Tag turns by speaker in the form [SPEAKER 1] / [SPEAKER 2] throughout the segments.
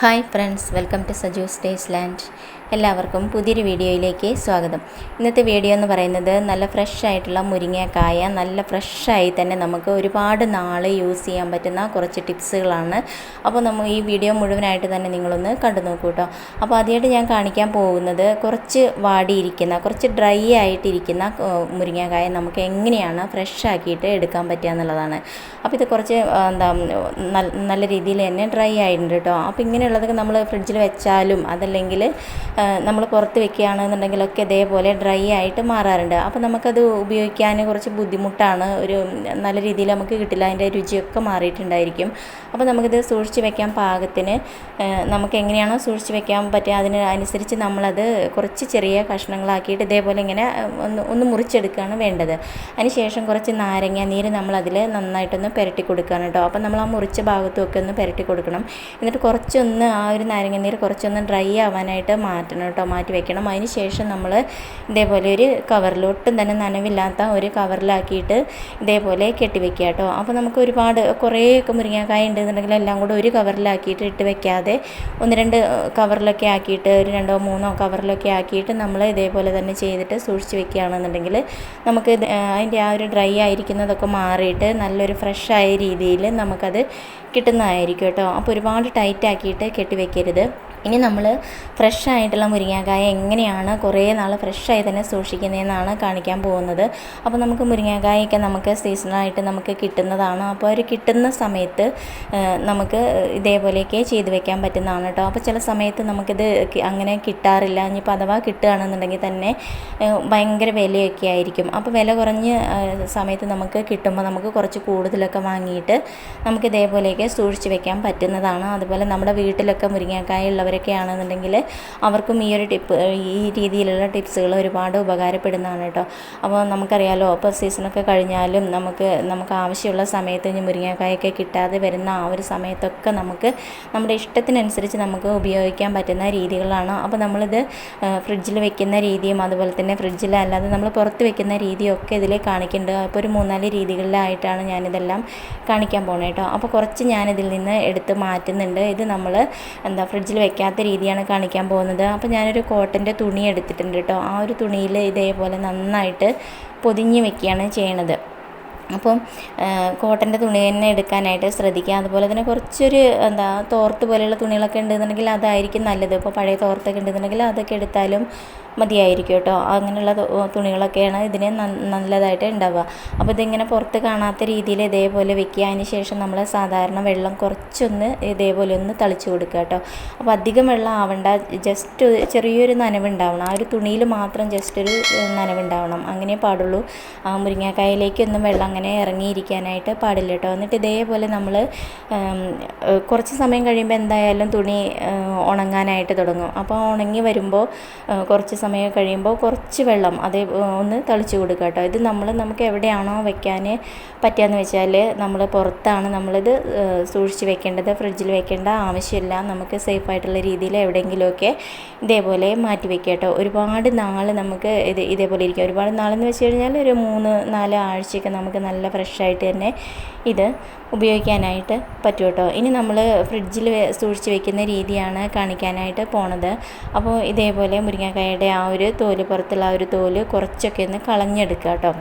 [SPEAKER 1] Hi friends, welcome to Sajus Tasteland. എല്ലാവർക്കും പുതിയൊരു വീഡിയോയിലേക്ക് സ്വാഗതം. ഇന്നത്തെ വീഡിയോ എന്ന് പറയുന്നത് നല്ല ഫ്രഷ് ആയിട്ടുള്ള മുരിങ്ങക്കായ നല്ല ഫ്രഷായി തന്നെ നമുക്ക് ഒരുപാട് നാൾ യൂസ് ചെയ്യാൻ പറ്റുന്ന കുറച്ച് ടിപ്സുകളാണ്. അപ്പോൾ നമ്മൾ ഈ വീഡിയോ മുഴുവനായിട്ട് തന്നെ നിങ്ങളൊന്ന് കണ്ടു നോക്കൂ കേട്ടോ. അപ്പോൾ ആദ്യമായിട്ട് ഞാൻ കാണിക്കാൻ പോകുന്നത് കുറച്ച് വാടിയിരിക്കുന്ന കുറച്ച് ഡ്രൈ ആയിട്ടിരിക്കുന്ന മുരിങ്ങക്കായ നമുക്ക് എങ്ങനെയാണ് ഫ്രഷ് ആക്കിയിട്ട് എടുക്കാൻ പറ്റുക എന്നുള്ളതാണ്. അപ്പോൾ ഇത് കുറച്ച് എന്താ നല്ല രീതിയിൽ തന്നെ ഡ്രൈ ആയിട്ടുണ്ട് കേട്ടോ. അപ്പോൾ ഇങ്ങനെയുള്ളതൊക്കെ നമ്മൾ ഫ്രിഡ്ജിൽ വെച്ചാലും അതല്ലെങ്കിൽ നമ്മൾ പുറത്ത് വെക്കുകയാണെന്നുണ്ടെങ്കിലൊക്കെ ഇതേപോലെ ഡ്രൈ ആയിട്ട് മാറാറുണ്ട്. അപ്പോൾ നമുക്കത് ഉപയോഗിക്കാൻ കുറച്ച് ബുദ്ധിമുട്ടാണ്. ഒരു നല്ല രീതിയിൽ നമുക്ക് കിട്ടില്ല. അതിന്റെ രുചിയൊക്കെ മാറിയിട്ടുണ്ടായിരിക്കും. അപ്പോൾ നമുക്കിത് സൂക്ഷിച്ച് വെക്കാൻ പാകത്തിന്. നമുക്ക് എങ്ങനെയാണോ സൂക്ഷിച്ച് വെക്കാൻ പറ്റുക അതിന് അനുസരിച്ച് നമ്മളത് കുറച്ച് ചെറിയ കഷ്ണങ്ങളാക്കിയിട്ട് ഇതേപോലെ ഇങ്ങനെ ഒന്ന് ഒന്ന് മുറിച്ചെടുക്കുകയാണ് വേണ്ടത്. അതിനുശേഷം കുറച്ച് നാരങ്ങ നീര് നമ്മളതിൽ നന്നായിട്ടൊന്ന് പുരട്ടി കൊടുക്കുകയാണ് കേട്ടോ. അപ്പോൾ നമ്മൾ ആ മുറിച്ച ഭാഗത്തുമൊക്കെ ഒന്ന് പുരട്ടി കൊടുക്കണം. എന്നിട്ട് കുറച്ചൊന്ന് ആ ഒരു നാരങ്ങ നീര് കുറച്ചൊന്ന് ഡ്രൈ ആവാനായിട്ട് മാറ്റണം കേട്ടോ മാറ്റി വെക്കണം. അതിന് ശേഷം നമ്മൾ ഇതേപോലെ ഒരു കവറിൽ ഒട്ടും തന്നെ നനവില്ലാത്ത ഒരു കവറിലാക്കിയിട്ട് ഇതേപോലെ കെട്ടി വെക്കുക കേട്ടോ. അപ്പോൾ നമുക്ക് ഒരുപാട് കുറേയൊക്കെ മുരിങ്ങാക്കായ ഉണ്ടെന്നുണ്ടെങ്കിൽ എല്ലാം കൂടെ ഒരു കവറിലാക്കിയിട്ട് ഇട്ട് വെക്കാതെ ഒന്ന് രണ്ട് കവറിലൊക്കെ ആക്കിയിട്ട് ഒരു രണ്ടോ മൂന്നോ കവറിലൊക്കെ ആക്കിയിട്ട് നമ്മൾ ഇതേപോലെ തന്നെ ചെയ്തിട്ട് സൂക്ഷിച്ച് വെക്കുകയാണെന്നുണ്ടെങ്കിൽ നമുക്ക് അതിന്റെ ആ ഒരു ഡ്രൈ ആയിരിക്കുന്നതൊക്കെ മാറിയിട്ട് നല്ലൊരു ഫ്രഷായ രീതിയിൽ നമുക്കത് കിട്ടുന്നതായിരിക്കും കേട്ടോ. അപ്പോൾ ഒരുപാട് ടൈറ്റ് ആക്കിയിട്ട് കെട്ടി വെക്കരുത് ഇനി നമ്മൾ ഫ്രഷ് ആയിട്ടുള്ള മുരിങ്ങാക്കായ എങ്ങനെയാണ് കുറേ നാൾ ഫ്രഷായി തന്നെ സൂക്ഷിക്കുന്നതെന്നാണ് കാണിക്കാൻ പോകുന്നത്. അപ്പോൾ നമുക്ക് മുരിങ്ങാക്കായൊക്കെ നമുക്ക് സീസണായിട്ട് നമുക്ക് കിട്ടുന്നതാണ്. അപ്പോൾ അവർ കിട്ടുന്ന സമയത്ത് നമുക്ക് ഇതേപോലെയൊക്കെ ചെയ്ത് വെക്കാൻ പറ്റുന്നതാണ് കേട്ടോ. അപ്പോൾ ചില സമയത്ത് നമുക്കിത് അങ്ങനെ കിട്ടാറില്ല. ഇനിയിപ്പോൾ അഥവാ കിട്ടുകയാണെന്നുണ്ടെങ്കിൽ തന്നെ ഭയങ്കര വിലയൊക്കെ ആയിരിക്കും. അപ്പോൾ വില കുറഞ്ഞ സമയത്ത് നമുക്ക് കിട്ടുമ്പോൾ നമുക്ക് കുറച്ച് കൂടുതലൊക്കെ വാങ്ങിയിട്ട് നമുക്ക് ഇതേപോലെയൊക്കെ സൂക്ഷിച്ച് വെക്കാൻ പറ്റുന്നതാണ്. അതുപോലെ നമ്മുടെ വീട്ടിലൊക്കെ മുരിങ്ങക്കായ ഉള്ളവരൊക്കെ ആണെന്നുണ്ടെങ്കിൽ അവർക്കും ഈ ഒരു ടിപ്പ് ഈ രീതിയിലുള്ള ടിപ്സുകൾ ഒരുപാട് ഉപകാരപ്പെടുന്നതാണ് കേട്ടോ. അപ്പോൾ നമുക്കറിയാലോ ഇപ്പോൾ സീസണൊക്കെ കഴിഞ്ഞാലും നമുക്ക് നമുക്ക് ആവശ്യമുള്ള സമയത്ത് ഇനി മുരിങ്ങക്കായൊക്കെ കിട്ടാതെ വരുന്ന ആ ഒരു സമയത്തൊക്കെ നമുക്ക് നമ്മുടെ ഇഷ്ടത്തിനനുസരിച്ച് നമുക്ക് ഉപയോഗിക്കാൻ പറ്റുന്ന രീതികളാണ്. അപ്പോൾ നമ്മളിത് ഫ്രിഡ്ജിൽ വെക്കുന്ന രീതിയും അതുപോലെ തന്നെ ഫ്രിഡ്ജിൽ അല്ലാതെ നമ്മൾ പുറത്ത് വെക്കുന്ന രീതിയൊക്കെ ഇതിൽ കാണിക്കുന്നുണ്ട്. അപ്പോൾ ഒരു മൂന്നാൽ രീതികളിലായിട്ടാണ് ഞാനിതെല്ലാം കാണിക്കാൻ പോണേ കേട്ടോ. അപ്പോൾ കുറച്ച് ഞാനിതിൽ നിന്ന് എടുത്ത് മാറ്റുന്നുണ്ട്. ഇത് നമ്മൾ എന്താ ഫ്രിഡ്ജിൽ വെക്കാത്ത രീതിയാണ് കാണിക്കാൻ പോകുന്നത്. അപ്പോൾ ഞാനൊരു കോട്ടന്റെ തുണി എടുത്തിട്ടുണ്ട് കേട്ടോ ആ ഒരു തുണിയിൽ ഇതേപോലെ നന്നായിട്ട് പൊതിഞ്ഞ് വെക്കുകയാണ് ചെയ്യണത്. അപ്പം കോട്ടന്റെ തുണി തന്നെ എടുക്കാനായിട്ട് ശ്രദ്ധിക്കുക. അതുപോലെ തന്നെ കുറച്ചൊരു എന്താ തോർത്ത് പോലെയുള്ള തുണികളൊക്കെ ഉണ്ടെന്നുണ്ടെങ്കിൽ അതായിരിക്കും നല്ലത്. ഇപ്പോൾ പഴയ തോർത്തൊക്കെ ഉണ്ടെന്നുണ്ടെങ്കിൽ അതൊക്കെ എടുത്താലും മതിയായിരിക്കും കേട്ടോ. അങ്ങനെയുള്ള തുണികളൊക്കെയാണ് ഇതിന് നല്ലതായിട്ട് ഉണ്ടാവുക. അപ്പോൾ ഇതിങ്ങനെ പുറത്ത് കാണാത്ത രീതിയിൽ ഇതേപോലെ വെക്കുക. അതിന് ശേഷം നമ്മൾ സാധാരണ വെള്ളം കുറച്ചൊന്ന് ഇതേപോലെ ഒന്ന് തളിച്ചു കൊടുക്കുക കേട്ടോ. അപ്പോൾ അധികം വെള്ളം ആവണ്ട. ജസ്റ്റ് ചെറിയൊരു നനവുണ്ടാവണം. ആ ഒരു തുണിയിൽ മാത്രം ജസ്റ്റ് ഒരു നനവുണ്ടാവണം. അങ്ങനെ പാടുള്ളൂ. ആ മുരിങ്ങക്കായയിലേക്കൊന്നും വെള്ളം അങ്ങനെ ഇറങ്ങിയിരിക്കാനായിട്ട് പാടില്ല കേട്ടോ. എന്നിട്ട് ഇതേപോലെ നമ്മൾ കുറച്ച് സമയം കഴിയുമ്പോൾ എന്തായാലും തുണി ഉണങ്ങാനായിട്ട് തുടങ്ങും. അപ്പോൾ ഉണങ്ങി വരുമ്പോൾ കുറച്ച് സമയം കഴിയുമ്പോൾ കുറച്ച് വെള്ളം അതേ ഒന്ന് തളിച്ച് കൊടുക്കുക കേട്ടോ. ഇത് നമ്മൾ നമുക്ക് എവിടെയാണോ വെക്കാൻ പറ്റുകയെന്ന് വെച്ചാൽ നമ്മൾ പുറത്താണ് നമ്മളിത് സൂക്ഷിച്ച് വെക്കേണ്ടത് ഫ്രിഡ്ജിൽ വെക്കേണ്ട ആവശ്യമില്ല. നമുക്ക് സേഫ് ആയിട്ടുള്ള രീതിയിൽ എവിടെയെങ്കിലുമൊക്കെ ഇതേപോലെ മാറ്റി വെക്കുക കേട്ടോ. ഒരുപാട് നാൾ നമുക്ക് ഇത് ഇതേപോലെ ഇരിക്കുക ഒരുപാട് നാളെന്ന് വെച്ച് കഴിഞ്ഞാൽ ഒരു മൂന്ന് നാല് ആഴ്ചയൊക്കെ നമുക്ക് നല്ല ഫ്രഷായിട്ട് തന്നെ ഇത് ഉപയോഗിക്കാനായിട്ട് പറ്റും കേട്ടോ. ഇനി നമ്മൾ ഫ്രിഡ്ജിൽ സൂക്ഷിച്ച് വെക്കുന്ന രീതിയാണ് കാണിക്കാനായിട്ട് പോണത്. അപ്പോൾ ഇതേപോലെ മുരിങ്ങക്കായയുടെ ആ ഒരു തോൽ പുറത്തുള്ള ആ ഒരു തോൽ കുറച്ചൊക്കെ ഒന്ന് കളഞ്ഞെടുക്കുക കേട്ടോ.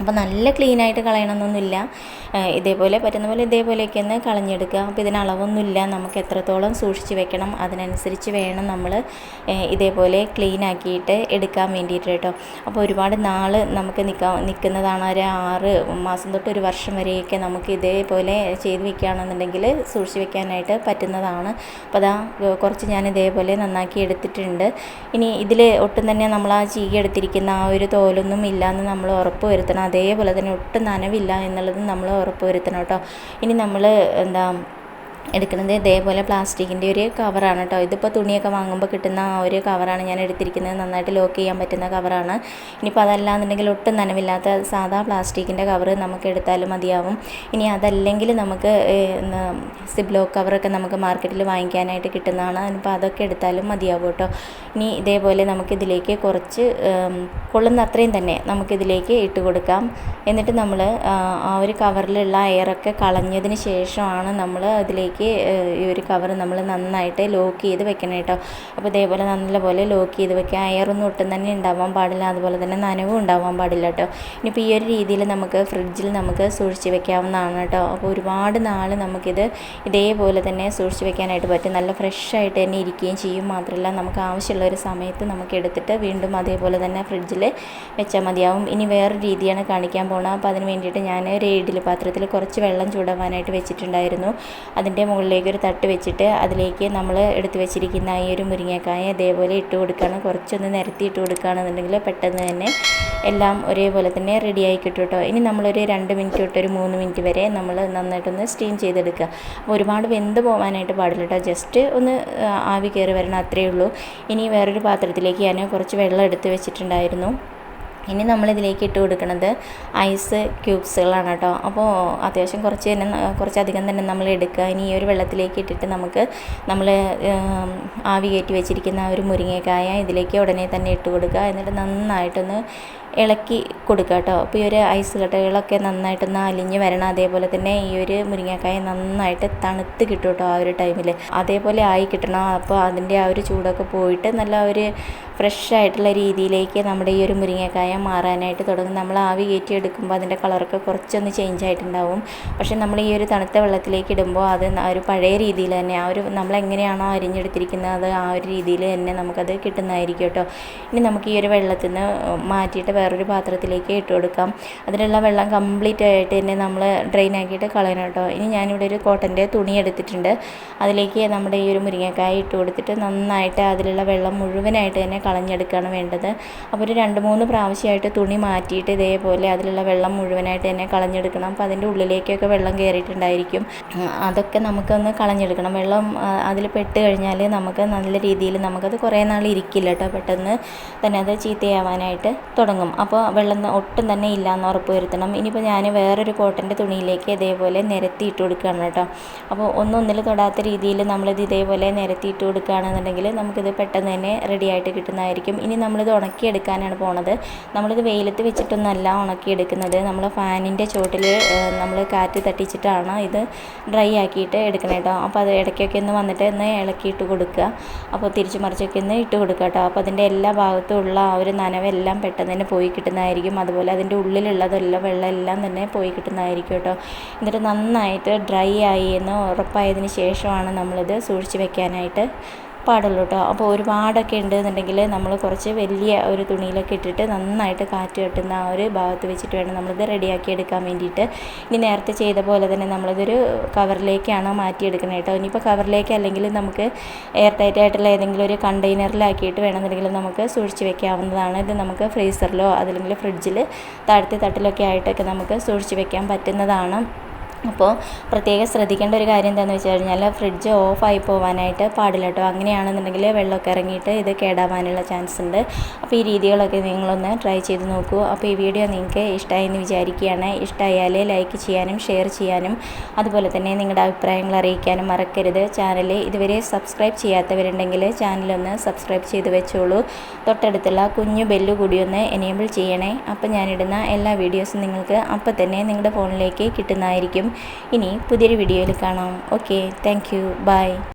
[SPEAKER 1] അപ്പോൾ നല്ല ക്ലീനായിട്ട് കളയണമെന്നൊന്നുമില്ല ഇതേപോലെ പറ്റുന്ന പോലെ ഇതേപോലെയൊക്കെ ഒന്ന് കളഞ്ഞെടുക്കുക. അപ്പോൾ ഇതിന് അളവൊന്നുമില്ല നമുക്ക് എത്രത്തോളം സൂക്ഷിച്ച് വെക്കണം അതിനനുസരിച്ച് വേണം നമ്മൾ ഇതേപോലെ ക്ലീൻ ആക്കിയിട്ട് എടുക്കാൻ വേണ്ടിയിട്ട് കേട്ടോ. അപ്പോൾ ഒരുപാട് നാൾ നമുക്ക് നിൽക്കാൻ നിൽക്കുന്നതാണ് ഒരു ആറ് മാസം തൊട്ട് ഒരു വർഷം വരെയൊക്കെ നമുക്ക് ഇതേപോലെ ചെയ്ത് വെക്കുകയാണെന്നുണ്ടെങ്കിൽ സൂക്ഷിച്ച് വെക്കാനായിട്ട് പറ്റുന്നതാണ്. അപ്പോൾ അതാ കുറച്ച് ഞാൻ ഇതേപോലെ നന്നാക്കി എടുത്തിട്ടുണ്ട്. ഇനി ഇതിൽ ഒട്ടും തന്നെ നമ്മൾ ആ ചീകി എടുത്തിരിക്കുന്ന ആ ഒരു തോലൊന്നും ഇല്ലയെന്ന് നമ്മൾ ഉറപ്പ് വരുത്തണം. അതേപോലെ തന്നെ ഒട്ടും നനവില്ല എന്നുള്ളത് നമ്മൾ ഉറപ്പ് വരുത്തണം കേട്ടോ. ഇനി നമ്മൾ എന്താ എടുക്കുന്നത് ഇതേപോലെ പ്ലാസ്റ്റിക്കിന്റെ ഒരു കവറാണ് കേട്ടോ. ഇതിപ്പോൾ തുണിയൊക്കെ വാങ്ങുമ്പോൾ കിട്ടുന്ന ആ ഒരു കവറാണ് ഞാൻ എടുത്തിരിക്കുന്നത്. നന്നായിട്ട് ലോക്ക് ചെയ്യാൻ പറ്റുന്ന കവറാണ്. ഇനിയിപ്പോൾ അതല്ലാന്നുണ്ടെങ്കിൽ ഒട്ടും നനവില്ലാത്ത സാധാ പ്ലാസ്റ്റിക്കിന്റെ കവർ നമുക്ക് എടുത്താലും മതിയാവും. ഇനി അതല്ലെങ്കിൽ നമുക്ക് സിബ്ലോ കവറൊക്കെ നമുക്ക് മാർക്കറ്റിൽ വാങ്ങിക്കാനായിട്ട് കിട്ടുന്നതാണ്. അപ്പോൾ അതൊക്കെ എടുത്താലും മതിയാവും കേട്ടോ. ഇനി ഇതേപോലെ നമുക്കിതിലേക്ക് കുറച്ച് കൊള്ളുന്ന അത്രയും തന്നെ നമുക്കിതിലേക്ക് ഇട്ട് കൊടുക്കാം. എന്നിട്ട് നമ്മൾ ആ ഒരു കവറിലുള്ള എയറൊക്കെ കളഞ്ഞതിന് ശേഷമാണ് നമ്മൾ അതിലേക്ക് പാത്രത്തിലേക്ക് ഈ ഒരു കവർ നമ്മൾ നന്നായിട്ട് ലോക്ക് ചെയ്ത് വെക്കണം കേട്ടോ. അപ്പോൾ ഇതേപോലെ നല്ലപോലെ ലോക്ക് ചെയ്ത് വെക്കുക. എയറൊന്നും ഒട്ടും തന്നെ ഉണ്ടാവാൻ പാടില്ല. അതുപോലെ തന്നെ നനവും ഉണ്ടാവാൻ പാടില്ല കേട്ടോ. ഇനിയിപ്പോൾ ഈ ഒരു രീതിയിൽ നമുക്ക് ഫ്രിഡ്ജിൽ നമുക്ക് സൂക്ഷിച്ച് വെക്കാവുന്നതാണ് കേട്ടോ. അപ്പോൾ ഒരുപാട് നാൾ നമുക്കിത് ഇതേപോലെ തന്നെ സൂക്ഷിച്ച് വെക്കാനായിട്ട് പറ്റും. നല്ല ഫ്രഷ് ആയിട്ട് തന്നെ ഇരിക്കുകയും ചെയ്യും. മാത്രമല്ല നമുക്ക് ആവശ്യമുള്ള ഒരു സമയത്ത് നമുക്ക് എടുത്തിട്ട് വീണ്ടും അതേപോലെ തന്നെ ഫ്രിഡ്ജിൽ വെച്ചാൽ മതിയാവും. ഇനി വേറെ രീതിയാണ് കാണിക്കാൻ പോകുന്നത്. അപ്പോൾ അതിന് വേണ്ടിയിട്ട് ഞാൻ ഒരു ഏടിൽ പാത്രത്തിൽ കുറച്ച് വെള്ളം ചൂടാവാനായിട്ട് വെച്ചിട്ടുണ്ടായിരുന്നു. അതിന്റെ മുകളിലേക്ക് ഒരു തട്ട് വെച്ചിട്ട് അതിലേക്ക് നമ്മൾ എടുത്ത് വെച്ചിരിക്കുന്ന ഈ ഒരു മുരിങ്ങക്കായ ഇതേപോലെ ഇട്ട് കൊടുക്കുകയാണ്. കുറച്ചൊന്ന് നിരത്തി ഇട്ട് കൊടുക്കുകയാണെന്നുണ്ടെങ്കിൽ പെട്ടെന്ന് തന്നെ എല്ലാം ഒരേപോലെ തന്നെ റെഡിയായി കിട്ടും കേട്ടോ. ഇനി നമ്മളൊരു രണ്ട് മിനിറ്റ് തൊട്ട് ഒരു മൂന്ന് മിനിറ്റ് വരെ നമ്മൾ നന്നായിട്ടൊന്ന് സ്റ്റീം ചെയ്തെടുക്കുക. അപ്പോൾ ഒരുപാട് വെന്ത് പോകാനായിട്ട് പാടില്ല കേട്ടോ. ജസ്റ്റ് ഒന്ന് ആവി കയറി വരണം അത്രയേ ഉള്ളൂ. ഇനി വേറൊരു പാത്രത്തിലേക്ക് ഞാൻ കുറച്ച് വെള്ളം എടുത്ത് വെച്ചിട്ടുണ്ടായിരുന്നു. ഇനി നമ്മളിതിലേക്ക് ഇട്ട് കൊടുക്കുന്നത് ഐസ് ക്യൂബ്സുകളാണ് കേട്ടോ. അപ്പോൾ അത്യാവശ്യം കുറച്ച് തന്നെ കുറച്ചധികം തന്നെ നമ്മൾ എടുക്കുക. ഇനി ഈ ഒരു വെള്ളത്തിലേക്ക് ഇട്ടിട്ട് നമുക്ക് നമ്മൾ ആവി കയറ്റി വെച്ചിരിക്കുന്ന ആ ഒരു മുരിങ്ങക്കായ ഇതിലേക്ക് ഉടനെ തന്നെ ഇട്ട് കൊടുക്കുക. എന്നിട്ട് നന്നായിട്ടൊന്ന് ഇളക്കി കൊടുക്കുക കേട്ടോ. അപ്പോൾ ഈ ഒരു ഐസ് കട്ടകളൊക്കെ നന്നായിട്ടൊന്ന് അലിഞ്ഞ് വരണം. അതേപോലെ തന്നെ ഈ ഒരു മുരിങ്ങക്കായ നന്നായിട്ട് തണുത്ത് കിട്ടും കേട്ടോ ആ ഒരു ടൈമിൽ അതേപോലെ ആയി കിട്ടണം. അപ്പോൾ അതിന്റെ ആ ഒരു ചൂടൊക്കെ പോയിട്ട് നല്ല ഒരു ഫ്രഷ് ആയിട്ടുള്ള രീതിയിലേക്ക് നമ്മുടെ ഈ ഒരു മുരിങ്ങക്കായ മാറാനായിട്ട് തുടങ്ങും. നമ്മൾ ആവി കയറ്റി എടുക്കുമ്പോൾ അതിന്റെ കളറൊക്കെ കുറച്ചൊന്ന് ചേഞ്ച് ആയിട്ടുണ്ടാവും. പക്ഷേ നമ്മൾ ഈ ഒരു തണുത്ത വെള്ളത്തിലേക്ക് ഇടുമ്പോൾ അത് ഒരു പഴയ രീതിയിൽ തന്നെ ആ ഒരു നമ്മൾ എങ്ങനെയാണോ അരിഞ്ഞെടുത്തിരിക്കുന്നത് അത് ആ ഒരു രീതിയിൽ തന്നെ നമുക്കത് കിട്ടുന്നതായിരിക്കും കേട്ടോ. ഇനി നമുക്ക് ഈ ഒരു വെള്ളത്തിൽ നിന്ന് മാറ്റിയിട്ട് വേറൊരു പാത്രത്തിലേക്ക് ഇട്ട് കൊടുക്കാം. അതിനുള്ള വെള്ളം കംപ്ലീറ്റ് ആയിട്ട് തന്നെ നമ്മൾ ഡ്രെയിൻ ആക്കിയിട്ട് കളയണം കേട്ടോ. ഇനി ഞാനിവിടെ ഒരു കോട്ടന്റെ തുണി എടുത്തിട്ടുണ്ട്. അതിലേക്ക് നമ്മുടെ ഈ ഒരു മുരിങ്ങക്കായ ഇട്ട് കൊടുത്തിട്ട് നന്നായിട്ട് അതിലുള്ള വെള്ളം മുഴുവനായിട്ട് തന്നെ കളഞ്ഞെടുക്കുകയാണ് വേണ്ടത്. അപ്പോൾ ഒരു രണ്ട് മൂന്ന് പ്രാവശ്യമായിട്ട് തുണി മാറ്റിയിട്ട് ഇതേപോലെ അതിലുള്ള വെള്ളം മുഴുവനായിട്ട് തന്നെ കളഞ്ഞെടുക്കണം. അപ്പോൾ അതിന്റെ ഉള്ളിലേക്കൊക്കെ വെള്ളം കയറിയിട്ടുണ്ടായിരിക്കും. അതൊക്കെ നമുക്കൊന്ന് കളഞ്ഞെടുക്കണം. വെള്ളം അതിൽ പെട്ട് കഴിഞ്ഞാൽ നമുക്ക് നല്ല രീതിയിൽ നമുക്കത് കുറേ നാൾ ഇരിക്കില്ല കേട്ടോ പെട്ടെന്ന്. തന്നെ അത് ചീത്തയാവാനായിട്ട് തുടങ്ങും. അപ്പോൾ വെള്ളം ഒട്ടും തന്നെ ഇല്ല എന്ന് ഉറപ്പ് വരുത്തണം. ഇനിയിപ്പോൾ ഞാൻ വേറൊരു കോട്ടന്റെ തുണിയിലേക്ക് ഇതേപോലെ നിരത്തി ഇട്ട് കൊടുക്കുകയാണ് കേട്ടോ. അപ്പോൾ ഒന്നൊന്നിൽ തൊടാത്ത രീതിയിൽ നമ്മളിത് ഇതേപോലെ നിരത്തി ഇട്ട് കൊടുക്കുകയാണെന്നുണ്ടെങ്കിൽ നമുക്കിത് പെട്ടെന്ന് തന്നെ റെഡിയായിട്ട് കിട്ടുന്നതായിരിക്കും. ഇനി നമ്മളിത് ഉണക്കിയെടുക്കാനാണ് പോണത്. നമ്മളിത് വെയിലത്ത് വെച്ചിട്ടൊന്നല്ല ഉണക്കിയെടുക്കുന്നത്. നമ്മൾ ഫാനിന്റെ ചോട്ടിൽ നമ്മൾ കാറ്റ് തട്ടിച്ചിട്ടാണ് ഇത് ഡ്രൈ ആക്കിയിട്ട് എടുക്കണം കേട്ടോ. അപ്പോൾ അത് ഇടയ്ക്കൊക്കെ ഒന്ന് വന്നിട്ട് ഒന്ന് ഇളക്കിയിട്ട് കൊടുക്കുക. അപ്പോൾ തിരിച്ചു മറിച്ചൊക്കെ ഒന്ന് ഇട്ട് കൊടുക്കുക കേട്ടോ. അപ്പോൾ അതിന്റെ എല്ലാ ഭാഗത്തും ഉള്ള ആ ഒരു നനവെല്ലാം പെട്ടെന്ന് തന്നെ പോയി കിട്ടുന്നതായിരിക്കും. അതുപോലെ അതിന്റെ ഉള്ളിലുള്ളതെല്ലാം വെള്ളം എല്ലാം തന്നെ പോയി കിട്ടുന്നതായിരിക്കും കേട്ടോ. എന്നിട്ട് നന്നായിട്ട് ഡ്രൈ ആയി എന്ന് ഉറപ്പായതിന് ശേഷമാണ് നമ്മളിത് സൂക്ഷിച്ച് വെക്കാനായിട്ട് പാടുള്ളൂ കേട്ടോ അപ്പോൾ ഒരുപാടൊക്കെ ഉണ്ടെന്നുണ്ടെങ്കിൽ നമ്മൾ കുറച്ച് വലിയ ഒരു തുണിയിലൊക്കെ ഇട്ടിട്ട് നന്നായിട്ട് കാറ്റ് കെട്ടുന്ന ആ ഒരു ഭാഗത്ത് വെച്ചിട്ട് വേണം നമ്മളിത് റെഡിയാക്കി എടുക്കാൻ വേണ്ടിയിട്ട്. ഇനി നേരത്തെ ചെയ്ത പോലെ തന്നെ നമ്മളിതൊരു കവറിലേക്കാണ് മാറ്റിയെടുക്കുന്നത് കേട്ടോ. ഇനിയിപ്പോൾ കവറിലേക്ക് അല്ലെങ്കിൽ നമുക്ക് എയർ ടൈറ്റ് ആയിട്ടുള്ള ഏതെങ്കിലും ഒരു കണ്ടെയ്നറിലാക്കിയിട്ട് വേണമെന്നുണ്ടെങ്കിൽ നമുക്ക് സൂക്ഷിച്ച് വെക്കാവുന്നതാണ്. ഇത് നമുക്ക് ഫ്രീസറിലോ അതല്ലെങ്കിൽ ഫ്രിഡ്ജിൽ താഴത്തെ തട്ടിലൊക്കെ ആയിട്ടൊക്കെ നമുക്ക് സൂക്ഷിച്ച് വെക്കാൻ പറ്റുന്നതാണ്. അപ്പോൾ പ്രത്യേകം ശ്രദ്ധിക്കേണ്ട ഒരു കാര്യം എന്താണെന്ന് വെച്ച് കഴിഞ്ഞാൽ ഫ്രിഡ്ജ് ഓഫായി പോകാനായിട്ട് പാടില്ല കേട്ടോ. അങ്ങനെയാണെന്നുണ്ടെങ്കിൽ വെള്ളമൊക്കെ ഇറങ്ങിയിട്ട് ഇത് കേടാവാനുള്ള ചാൻസ് ഉണ്ട്. അപ്പോൾ ഈ രീതികളൊക്കെ നിങ്ങളൊന്ന് ട്രൈ ചെയ്ത് നോക്കൂ. അപ്പോൾ ഈ വീഡിയോ നിങ്ങൾക്ക് ഇഷ്ടമായെന്ന് വിചാരിക്കുകയാണ്. ഇഷ്ടമായാൽ ലൈക്ക് ചെയ്യാനും ഷെയർ ചെയ്യാനും അതുപോലെ തന്നെ നിങ്ങളുടെ അഭിപ്രായങ്ങൾ അറിയിക്കാനും മറക്കരുത്. ചാനൽ ഇതുവരെ സബ്സ്ക്രൈബ് ചെയ്യാത്തവരുണ്ടെങ്കിൽ ചാനലൊന്ന് സബ്സ്ക്രൈബ് ചെയ്ത് വെച്ചോളൂ. തൊട്ടടുത്തുള്ള കുഞ്ഞു ബെല്ല് കൂടി ഒന്ന് എനേബിൾ ചെയ്യണേ. അപ്പോൾ ഞാനിടുന്ന എല്ലാ വീഡിയോസും നിങ്ങൾക്ക് അപ്പോൾ തന്നെ നിങ്ങളുടെ ഫോണിലേക്ക് കിട്ടുന്നതായിരിക്കും. ഇനി പുതിയൊരു വീഡിയോയിൽ കാണാം. Okay thank you by